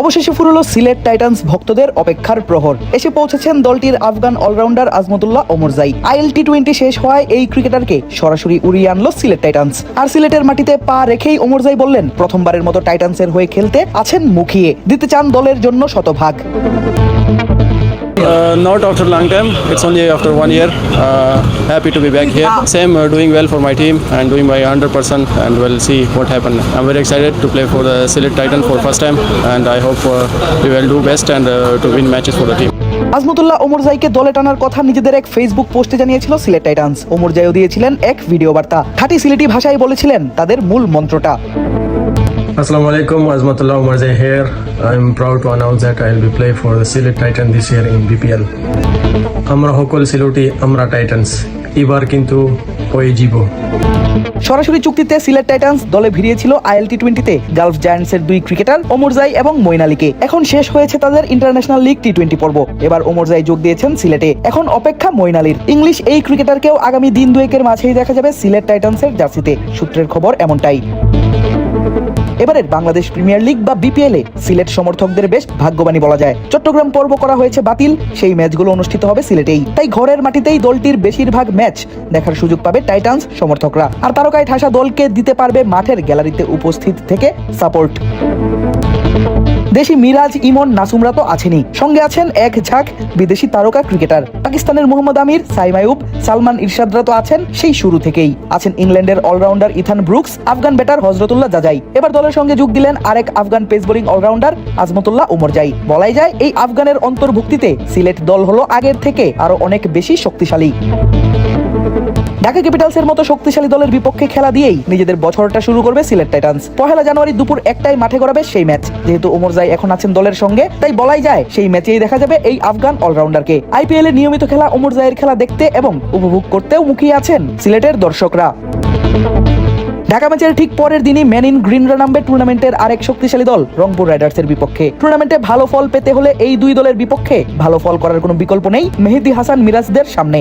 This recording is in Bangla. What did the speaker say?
অবশেষে ফুরলো সিলেট টাইটান্স ভক্তদের অপেক্ষার প্রহর। এসে পৌঁছেছেন দলটির Afghan allrounder Azmatullah Omarzai IL T twenty শেষ হওয়ায় এই ক্রিকেটারকে সরাসরি উড়িয়ে আনলো সিলেট টাইটান্স। আর সিলেটের মাটিতে পা রেখেই ওমরজাই বললেন, প্রথমবারের মতো টাইটান্সের হয়ে খেলতে আছেন মুখিয়ে। দিতে চান দলের জন্য শতভাগ। Not after a long time. It's only after one year. Uh, happy to be back here. Same, uh, doing well for my team and doing my 100%, and we'll see what happens. I'm very excited to play for the Sillet Titan for first time, and I hope uh, we will do best and uh, to win matches for the team. Azmatullah ওমরজাইকে দলে টানার কথা নিজেদের এক ফেসবুক পোস্টে জানিয়েছিল সিলেট টাইটান্স ওমরজাইও দিয়েছিলেন এক ভিডিও বার্তা খাঁটি সিলেটি ভাষায় বলেছিলেন তাদের মূল মন্ত্রটা Assalamu alaikum, Azmatullah Umarzai here. I'm proud to announce that I'll be playing for the Silet Titan this year in BPL. আমরা সকল সিলেটি আমরা টাইটান্স এবার কিন্তু ওই জীব সরাসরি চুক্তিতে সিলেট টাইটান্স দলে ভিড়িয়েছিল আইএল টি টোয়েন্টিতে গালফ জায়ান্টসের দুই ক্রিকেটার ওমরজাই এবং মইন আলীকে এখন শেষ হয়েছে তাদের ইন্টারন্যাশনাল লিগ টি টোয়েন্টি পর্ব। এবার ওমরজাই যোগ দিয়েছেন সিলেটে এখন অপেক্ষা মইন আলীর ইংলিশ এই ক্রিকেটারকেও আগামী দিন দুয়েকের মাঝেই দেখা যাবে সিলেট টাইটান্সের জার্সিতে। সূত্রের খবর এমনটাই। এবারের বাংলাদেশ প্রিমিয়ার লিগ বা বিপিএল সিলেট সমর্থকদের বেশ ভাগ্যবানী বলা যায়। চট্টগ্রাম পর্ব করা হয়েছে বাতিল, সেই ম্যাচগুলো অনুষ্ঠিত হবে সিলেটেই। তাই ঘরের মাটিতেই দলটির বেশিরভাগ ম্যাচ দেখার সুযোগ পাবে টাইটান্স সমর্থকরা। আর তারকায় ঠাসা দলকে দিতে পারবে মাঠের গ্যালারিতে উপস্থিত থেকে সাপোর্ট। দেশি মিরাজ, ইমন নাসুমরা তো আছেনই। সঙ্গে আছেন এক ঝাঁক বিদেশি তারকা ক্রিকেটার। পাকিস্তানের মোহাম্মদ আমির সাইমায়ুব সালমান ইরশাদরা তো আছেন সেই শুরু থেকেই। আছেন ইংল্যান্ডের allrounder Ethan Brooks, Afghan batter Hazratullah Zazai. এবার দলের সঙ্গে যোগ দিলেন আরেক Afghan pace bowling allrounder Azmatullah Omarzai বলাই যায়, এই আফগানের অন্তর্ভুক্তিতে সিলেট দল হলো আগের থেকে আরও অনেক বেশি শক্তিশালী। ঢাকা ক্যাপিটালসের মতো শক্তিশালী দলের বিপক্ষে খেলা দিয়েই নিজেদের বছরটা শুরু করবে সিলেট টাইটান্স। পহেলা জানুয়ারি দুপুর একটাই মাঠে গড়াবে সেই ম্যাচ। যেহেতু ওমরজাই এখন আছেন দলের সঙ্গে, তাই বলাই যায় সেই ম্যাচেই দেখা যাবে এই আফগান অলরাউন্ডারকে। আইপিএল এর নিয়মিত খেলা ওমরজাইয়ের খেলা দেখতে এবং উপভোগ করতেও মুখিয়ে আছেন সিলেটের দর্শকরা। ঢাকা ম্যাচের ঠিক পরের দিনই ম্যান ইন গ্রিনরা নামবে টুর্নামেন্টের আরেক শক্তিশালী দল রংপুর রাইডার্সের বিপক্ষে। টুর্নামেন্টে ভালো ফল পেতে হলে এই দুই দলের বিপক্ষে ভালো ফল করার কোনো বিকল্প নেই। মেহেদি হাসান মিরাজদের সামনে।